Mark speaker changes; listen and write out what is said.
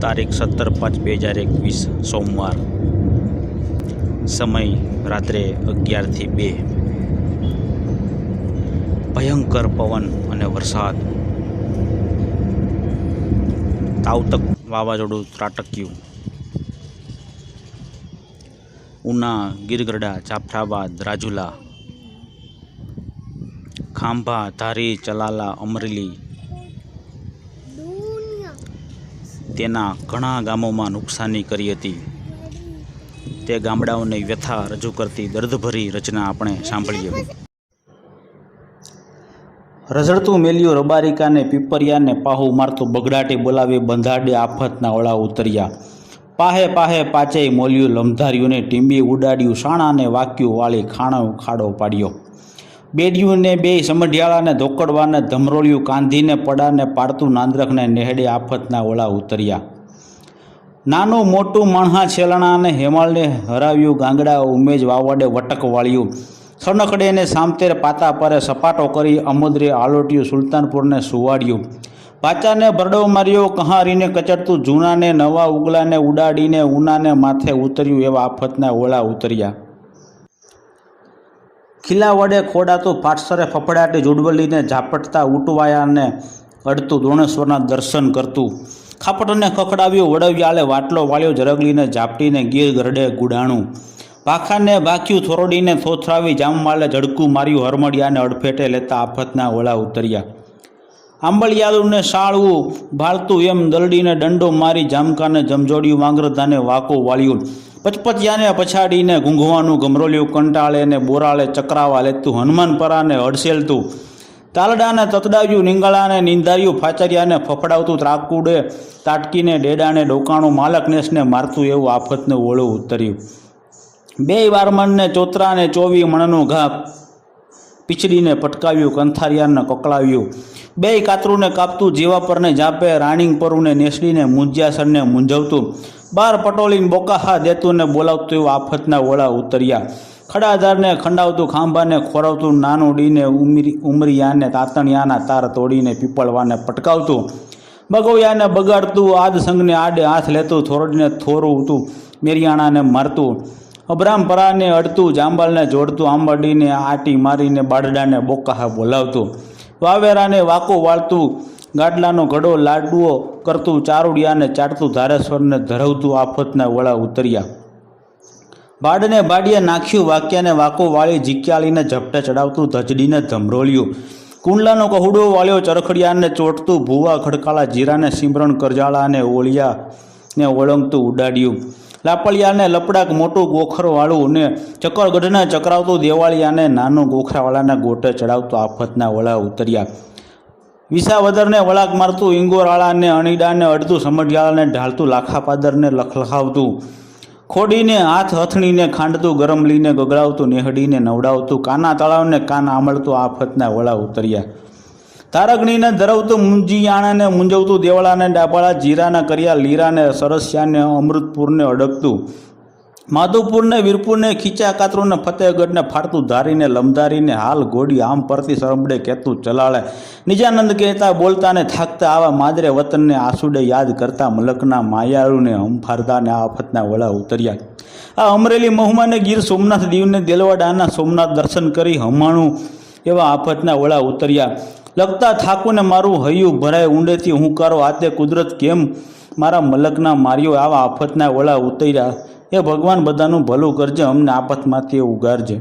Speaker 1: તારીખ સત્તર પાંચ બે હજાર એકવીસ સોમવાર. સમય રાત્રે અગિયારથી બે. ભયંકર પવન અને વરસાદ. તાવતક વાવાઝોડું ત્રાટક્યું. ઉના ગીરગઢડા જાફરાબાદ, રાજુલા. ખાંભા, ધારી, ચલાલા, અમરેલી તેના ઘણા ગામોમાં નુકસાની કરી હતી. તે ગામડાઓની વ્યથા રજૂ કરતી દર્દભરી રચના આપણે સાંભળીએ. રઝળતું મેલ્યું રબારિકાને પીપરિયાને પાહુ મારતું બગડાટી બોલાવી બંધાડે આફતના ઓળા ઉતર્યા. પાહે પાહે પાચેય મોલ્યું લમધાર્યુંને ટીંબી ઉડાડ્યું, શાણાને વાક્યું વાળી ખાણો ખાડો પાડ્યો. બેડિયુંને બે સમઢિયાળાને ધોકડવાને ધમરોળિયું કાંધીને પડાને પાડતું નાંદરખને નેહડે આફતના ઓળા ઉતર્યા. નાનું મોટું મણહા છેલણાને હેમાળને હરાવ્યું, ગાંગડા ઉમેજ વાવડે વટક વાળ્યું સનકડેને સામતેર પાતા પરે સપાટો કરી અમુદ્રે આલોટ્યું, સુલતાનપુરને સુવાડ્યું. પાચાને ભરડો માર્યો, કહારીને કચડતું, જૂનાને નવા ઉગલાને ઉડાડીને ઉનાને માથે ઉતર્યું એવા આફતના ઓળા ઉતર્યા. ખીલા વડે ખોડાતું પાટસરે ફફડાટી જુડવલીને ઝાપટતા ઉટવાયાને અડતું દોણેશ્વરના દર્શન કરતું. ખાપટને ખખડાવ્યું, વડવિયાળે વાટલો વાળ્યો, જરગલીને ઝાપટીને ગીર ગરડે ગુડાણું. ભાખાને ભાખ્યું થોરડીને થોથરાવી જામવાલે ઝડકું માર્યું, હરમડિયાને અડફેટે લેતા આફતના ઓળા ઉતર્યા. આંબળિયાળુને શાળવું ભાળતું એમ દલડીને દંડો મારી જામકાને જમજોડ્યું માંગરધાને વાકો વાળ્યું. પચપચિયાને પછાડીને ઘૂંઘવાનું ગમરોલ્યું કંટાળે ને બોરાળે ચક્રાવા લેતું, હનુમાનપરાને હડસેલતું તાલડાને તતડાવ્યું નિંગળાને નિંધાર્યું ફાચરિયાને ફફડાવતું, ત્રાકુડે તાટકીને ડેડાને ડોકાણું માલકનેશને મારતું એવું આફતને ઓળું ઉતર્યું. બે વારમણને ચોતરાને ચોવી મણનું ઘા પીછડીને પટકાવ્યું કંથારિયાને કકળાવ્યું. બે કાતરુને કાપતું, જીવા પરને જાપે, રાણીંગ પરુને નેસડીને મુંજ્યાસરને મૂંઝવતું બાર પટોલીને બોકાહા દેતું ને બોલાવતું આફતના ઓળા ઉતર્યા. ખડાધારને ખંડાવતું, ખાંભાને ખોરાવતું, નાનું ડીને ઉમરી, ઉમરિયાને તાતણિયાના તાર તોડીને પીપળવાને પટકાવતું. બગોયાને બગાડતું આદ સંઘને આડે હાથ લેતું, થોરડીને થોરવતું, મેરિયાણાને મારતું. અબ્રામપરાને અડતું, જાંબાલને જોડતું, આંબડીને આટી મારીને બારડાને બોકાહા બોલાવતું. વાવેરાને વાકો વાળતું, ગાડલાનો ઘડો લાડુઓ કરતું, ચારુડિયાને ચાટતું, ધારેશ્વરને ધરવતું આફતના વળા ઉતર્યા. બાડને બાડીએ નાખ્યું, વાક્યાને વાકો વાળી, જીક્યાળીને ઝપટે ચડાવતું, ધજડીને ધમરોળ્યું. કુંડલાનો કહુડો વાળ્યો, ચરખડિયાને ચોટતું, ભૂવા ખડકાળા જીરાને સિમરણ કરજાળાને ઓળિયા ને ઓળંગતું, ઉડાડ્યું. લાપડિયાને લપડાક મોટું ગોખરવાળું ને ચક્કરગઢને ચકરાવતું દેવાળિયાને નાનું ગોખરાવાળાના ગોટે ચડાવતું આફતના વળા ઉતર્યા. વિસાવદરને વળાક મારતું ઇંગોરાળાને અણીડાને અડતું સમઢિયાળાને ઢાળતું લાખાપાદરને લખલખાવતું ખોડીને હાથ હથણીને ખાંડતું ગરમલીને ગગડાવતું, નેહડીને નવડાવતું, કાના તળાવને કાન આમળતું આફતના વળા ઉતર્યા. તારગણીને ધરવતું મુંજીયાણાને મૂંઝવતું દેવળાને ડાબાળા જીરાના કર્યા, લીરાને સરસ્યાને અમૃતપુરને અડકતું. માધુપુરને વીરપુરને, ખીચા કાતરુને, ફતેહગઢને ફાડતું ધારીને, લમધારીને હાલ ઘોડી આમ પરથી સરંબડે કહેતું ચલાળે. નિજાનંદ કહેતા બોલતાને થાકતા આવા માદરે વતનને આસુડે યાદ કરતા મલકના માયાળુને હંફારતાને આફતના વળા ઉતર્યા. આ અમરેલી મહુમાને ગીર સોમનાથ દીવને દેલવાડાના સોમનાથ દર્શન કરી હમાણું એવા આફતના વળા ઉતર્યા. લગતા થાકુને મારું હૈયું ભરાય ઊંડેથી હું કરો આતે કુદરત કેમ મારા મલકના માર્યો આવા આફતના વળા ઉતર્યા? એ ભગવાન બધાનું ભલું કરજે, અમને આફતમાંથી ઉગારજે.